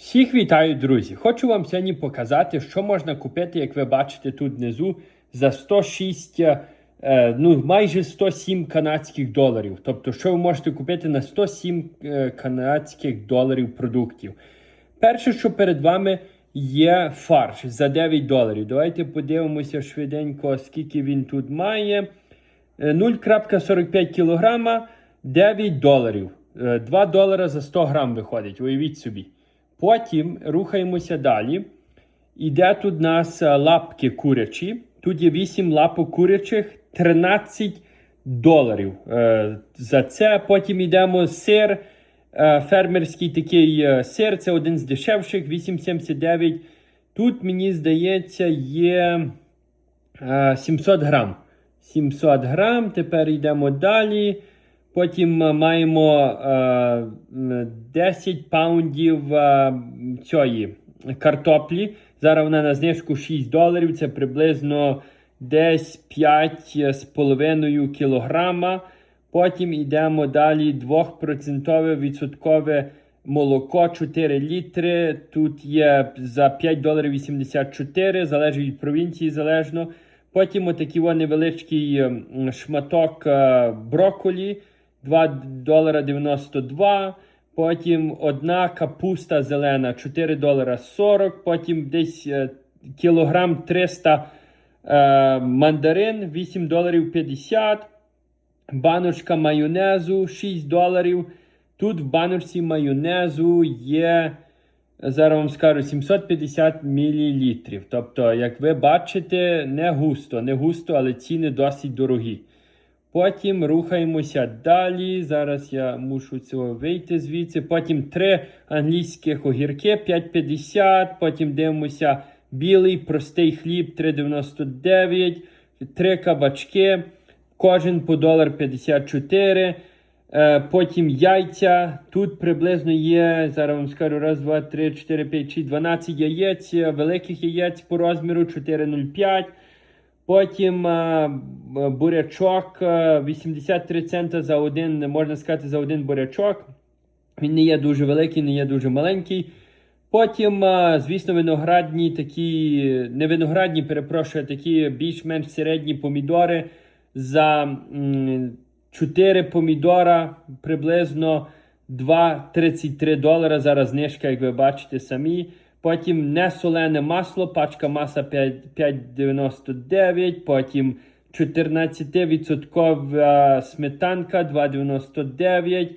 Всіх вітаю, друзі! Хочу вам сьогодні показати, що можна купити, як ви бачите тут внизу, за 106, е, ну майже 107 канадських доларів. Тобто, що ви можете купити на 107 е, канадських доларів продуктів. Перше, що перед вами є фарш за 9 доларів. Давайте подивимося швиденько, скільки він тут має. Е, 0,45 кг 9 доларів. Е, 2 долара за 100 грам виходить, уявіть собі. Потім рухаємося далі. Іде тут у нас е, лапки курячі. Тут є 8 лапок курячих, 13 доларів е, за це. Потім йдемо сир. Е, фермерський такий сир, це один з дешевших, 8,79. Тут, мені здається, є е, 700 грам. 700 грам. Тепер йдемо далі. Потім е, маємо е, 10 паундів е, цієї картоплі. Зараз вона на знижку 6 доларів. Це приблизно десь 5,5 кілограма. Потім йдемо далі 2% відсоткове молоко 4 літри. Тут є за 5 доларів 84, залежить від провінції залежно. Потім отакий невеличкий шматок е, брокколі 2 долара 92. Потім одна капуста зелена 4 долара 40. Потім десь е, кілограм 300 е, мандарин 8 доларів 50. Баночка майонезу 6 доларів. Тут в баночці майонезу є, зараз вам скажу, 750 мл. Тобто, як ви бачите, не густо, не густо, але ціни досить дорогі. Потім рухаємося далі. Зараз я мушу цього вийти звідси. Потім три англійських огірки 5,50. Потім дивимося білий простий хліб 3,99. Три кабачки. Кожен по долар 54. Е, потім яйця. Тут приблизно є, зараз вам скажу, раз, два, три, чотири, п'ять, шість, 12 яєць, е, великих яєць по розміру 4,05. Потім е, бурячок е, 83 цента за один, можна сказати, за один бурячок. Він не є дуже великий, не є дуже маленький. Потім, е, звісно, виноградні такі, не виноградні, перепрошую, такі більш-менш середні помідори за м, 4 помідора приблизно 2,33 долара. Зараз знижка, як ви бачите самі. Потім несолене масло, пачка маса 5 5,99. Потім 14% сметанка 2,99.